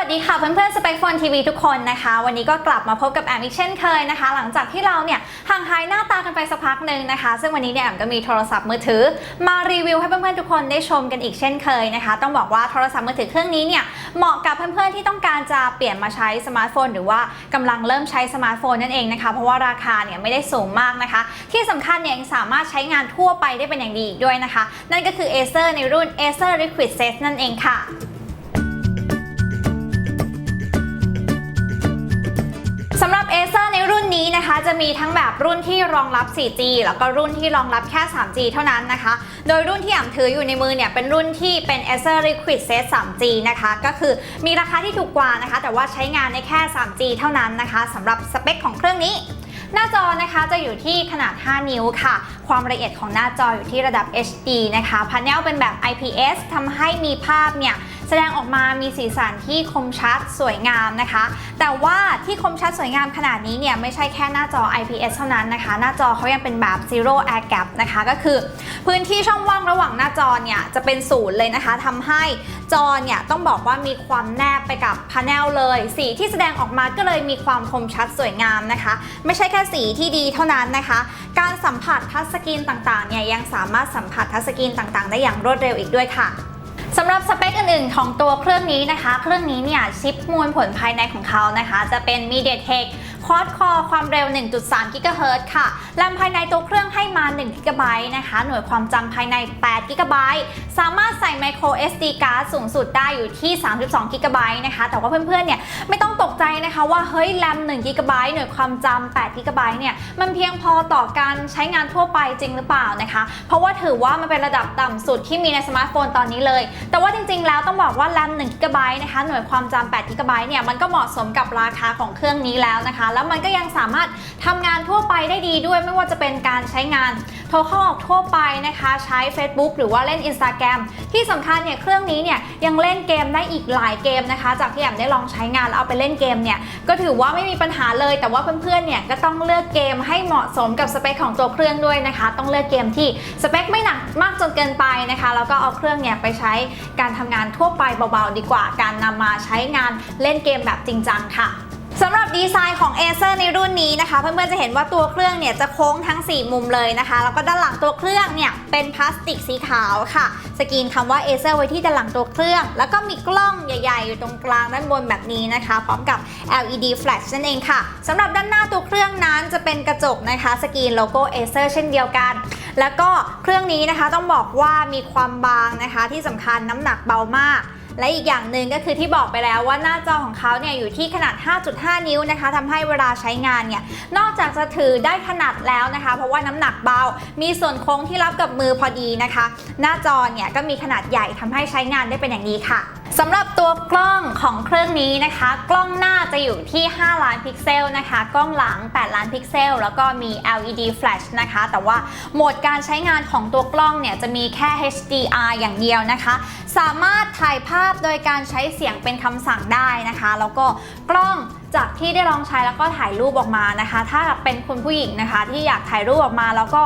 วัสดีค่ะเพื่อนๆสเปคโฟนทีวีทุกคนนะคะ วันนี้ก็กลับมาพบกับแอมอีกเช่นเคยนะคะ หลังจากที่เราเนี่ยห่างหายหน้าตากันไปสักพักหนึ่งนะคะ ซึ่งวันนี้เนี่ยแอมก็มีโทรศัพท์มือถือ มารีวิวให้เพื่อนๆทุกคนได้ชมกันอีกเช่นเคยนะคะ ต้องบอกว่าโทรศัพท์มือถือเครื่องนี้เนี่ยเหมาะกับเพื่อนๆที่ต้องการจะเปลี่ยนมาใช้สมาร์ทโฟน หรือว่ากำลังเริ่มใช้สมาร์ทโฟนนั่นเองนะคะเพราะว่าราคาเนี่ยไม่ได้สูงมากนะคะ ที่สำคัญเนี่ยยังสามารถใช้งานทั่วไปได้เป็นอย่างดีด้วยนะคะ นั่นก็คือ Acer ในรุ่น Acer Liquid Set นั่นเองค่ะ เอเซอร์ในรุ่นนี้นะคะจะมีทั้งแบบรุ่นที่รองรับ 4G แล้วก็รุ่นที่รองรับแค่ 3G เท่านั้นนะคะ โดยรุ่นที่อ่ำถืออยู่ในมือเนี่ยเป็นรุ่นที่เป็น Acer Liquid Set 3G นะคะ ก็คือมีราคาที่ถูกกว่านะคะ แต่ว่าใช้งานได้แค่ 3G เท่านั้นนะคะสำหรับสเปคของเครื่องนี้หน้าจอนะคะจะอยู่ที่ขนาด 5 นิ้วค่ะ ความละเอียดของหน้าจออยู่ที่ระดับ HD นะคะพาเนลเป็นแบบ IPS ทำให้มีภาพเนี่ยแสดงออกมามีสีสันที่คมชัดสวยงามนะคะ แต่ว่าที่คมชัดสวยงามขนาดนี้เนี่ยไม่ใช่แค่หน้าจอ IPS เท่านั้นนะคะ หน้าจอเขายังเป็นแบบ Zero Air Gap นะคะ ก็คือพื้นที่ช่องว่างระหว่างหน้าจอเนี่ยจะเป็นศูนย์เลยนะคะทำให้จอเนี่ยต้องบอกว่ามีความแนบไปกับพาเนลเลย สีที่แสดงออกมาก็เลยมีความคมชัดสวยงามนะคะ ไม่ใช่แค่สีที่ดีเท่านั้นนะคะ การสัมผัสทัชสกรีนต่างๆเนี่ยยังสามารถสัมผัสทัชสกรีนต่างๆ ได้อย่างรวดเร็วอีกด้วยค่ะสำหรับสเปคอื่นๆ ของตัวเครื่องนี้นะคะ เครื่องนี้เนี่ยชิปมวลผลภายในของเขานะคะ จะเป็น MediaTek Quad Core ความเร็ว 1.3 GHz ค่ะแรมภายในตัวเครื่องให้มา 1 GB นะคะ หน่วยความจำภายใน 8 GB สามารถใส่ micro SD card สูงสุดได้อยู่ที่ 32 GB นะคะ แต่ว่าเพื่อนๆ เนี่ยไม่ต้องตกใจนะคะว่าเฮ้ยแรม 1 GB หน่วยความจำ8 GB เนี่ย มันเพียงพอต่อการใช้งานทั่วไปจริงหรือเปล่านะคะ เพราะว่าถือว่ามันเป็นระดับต่ำสุดที่มีในสมาร์ทโฟนตอนนี้เลย แต่ว่าจริงๆ แล้วต้องบอกว่าแรม1 GB นะคะหน่วยความจำ8 GB เนี่ยมันก็เหมาะสมกับราคาของเครื่องนี้แล้วนะคะ แล้วมันก็ยังสามารถทำงาน ได้ดีด้วยไม่ว่าจะเป็นการใช้งานโทรเข้าออกทั่วไปนะคะ ใช้ Facebook หรือว่าเล่น Instagram ที่สำคัญเนี่ยเครื่องนี้เนี่ยยังเล่นเกมได้อีกหลายเกมนะคะ จากที่แอมได้ลองใช้งานแล้วเอาไปเล่นเกมเนี่ยก็ถือว่าไม่มีปัญหาเลย แต่ว่าเพื่อนๆเนี่ยก็ต้องเลือกเกมให้เหมาะสมกับสเปคของตัวเครื่องด้วยนะคะ ต้องเลือกเกมที่สเปคไม่หนักมากจนเกินไปนะคะแล้วก็เอาเครื่องเนี่ยไปใช้การทำงานทั่วไปเบาๆดีกว่า การนำมาใช้งานเล่นเกมแบบจริงจังค่ะ สำหรับดีไซน์ของ Acer ในรุ่นนี้นะคะ เพื่อนๆจะเห็นว่าตัวเครื่องเนี่ยจะโค้งทั้ง 4 มุมเลยนะคะ แล้วก็ด้านหลังตัวเครื่องเนี่ยเป็นพลาสติกสีขาวค่ะ สกรีนคำว่า Acer ไว้ที่ด้านหลังตัวเครื่อง แล้วก็มีกล้องใหญ่ๆ อยู่ตรงกลางด้านบนแบบนี้นะคะ พร้อมกับ LED flash นั่นเองค่ะสำหรับด้านหน้าตัวเครื่องนั้นจะเป็นกระจกนะคะ สกรีนโลโก้ Acer เช่นเดียวกัน แล้วก็เครื่องนี้นะคะต้องบอกว่ามีความบางนะคะที่สำคัญน้ำหนักเบามาก และอีกอย่างหนึ่งก็คือที่บอกไปแล้วว่าหน้าจอของเขาเนี่ยอยู่ที่ขนาด 5.5 นิ้วนะคะทำให้เวลาใช้งานเนี่ยนอกจากจะถือได้ขนาดแล้วนะคะ เพราะว่าน้ำหนักเบา มีส่วนโค้งที่รับกับมือพอดีนะคะ หน้าจอเนี่ยก็มีขนาดใหญ่ทำให้ใช้งานได้เป็นอย่างดีค่ะ สำหรับตัวกล้องของเครื่องนี้นะคะ กล้องหน้าจะอยู่ที่ 5 ล้านพิกเซลนะคะ กล้องหลัง 8 ล้านพิกเซล แล้วก็มี LED flash นะคะ แต่ว่าโหมดการใช้งานของตัวกล้องเนี่ยจะมีแค่ HDR อย่างเดียวนะคะ สามารถถ่ายภาพโดยการใช้เสียงเป็นคำสั่งได้นะคะ แล้วก็กล้องจากที่ได้ลองใช้แล้วก็ถ่ายรูปออกมานะคะ ถ้าเป็นคุณผู้หญิงนะคะ ที่อยากถ่ายรูปออกมาแล้วก็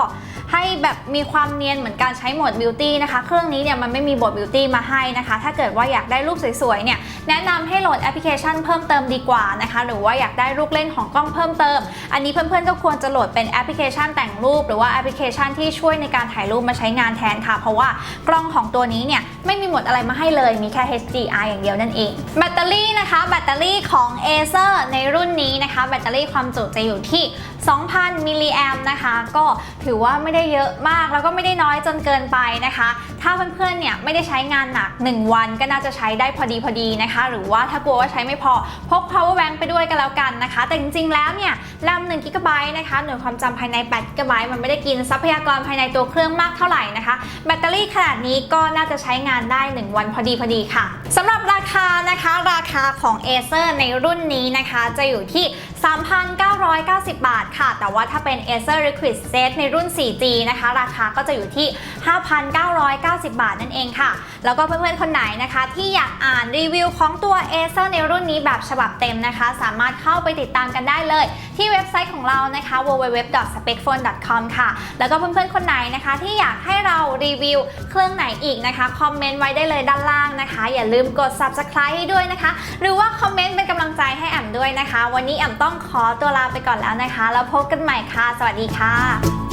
ให้แบบมีความเนียนเหมือนการใช้โหมดบิวตี้นะคะ เครื่องนี้เนี่ยมันไม่มีโหมดบิวตี้มาให้นะคะ ถ้าเกิดว่าอยากได้รูปสวยๆเนี่ยแนะนำให้โหลดแอปพลิเคชันเพิ่มเติมดีกว่านะคะ หรือว่าอยากได้ลูกเล่นของกล้องเพิ่มเติม อันนี้เพื่อนๆก็ควรจะโหลดเป็นแอปพลิเคชันแต่งรูป หรือว่าแอปพลิเคชันที่ช่วยในการถ่ายรูปมาใช้งานแทนค่ะ เพราะว่ากล้องของตัวนี้เนี่ยไม่มีหมดอะไรมาให้เลยมีแค่ HDR อย่างเดียวนั่นเอง แบตเตอรี่นะคะ แบตเตอรี่ของ Acer ในรุ่นนี้นะคะ แบตเตอรี่ความจุจะอยู่ที่ 2,000 มิลลิแอมนะคะ ก็ถือว่าไม่ได้เยอะมากแล้วก็ไม่ได้น้อยจนเกินไปนะคะ ถ้าเพื่อนๆ เนี่ยไม่ได้ใช้งานหนัก 1 วันก็น่าจะใช้ได้พอดีพอดีนะคะ หรือว่าถ้ากลัวว่าใช้ไม่พอ พก power bank ไปด้วยกันแล้วกันนะคะ แต่จริงๆ แล้วเนี่ยแรม1 g b นะคะ หน่วยความจำภายใน8 g b มันไม่ได้กินทรัพยากรภายในตัวเครื่องมากเท่าไหร่นะคะ แบตเตอรี่ขนาดนี้ก็น่าจะใช้งานได้ 1 วันพอดีพอดีค่ะสำหรับราคานะคะ ราคาของ Acer ในรุ่นนี้นะคะ จะอยู่ที่ 3,990 บาทค่ะ แต่ว่าถ้าเป็น Acer Liquid Set ในรุ่น 4G นะคะ ราคาก็จะอยู่ที่ 5,990 บาทนั่นเองค่ะ แล้วก็เพื่อนๆ คนไหนนะคะ ที่อยากอ่านรีวิวของตัว Acer ในรุ่นนี้แบบฉบับเต็มนะคะ สามารถเข้าไปติดตามกันได้เลย ที่เว็บไซต์ของเรานะคะ www.specphone.com ค่ะ แล้วก็เพื่อนๆ คนไหนนะคะ ที่อยากให้เรารีวิวเครื่องไหนอีกนะคะคอมเมนต์ไว้ได้เลยด้านล่างนะคะ อย่าลืมกด subscribe ให้ด้วยนะคะ หรือว่าคอมเมนต์เป็นกำลังใจให้แอมด้วยนะคะ วันนี้แอมต้องขอตัวลาไปก่อนแล้วนะคะแล้วพบกันใหม่ค่ะ สวัสดีค่ะ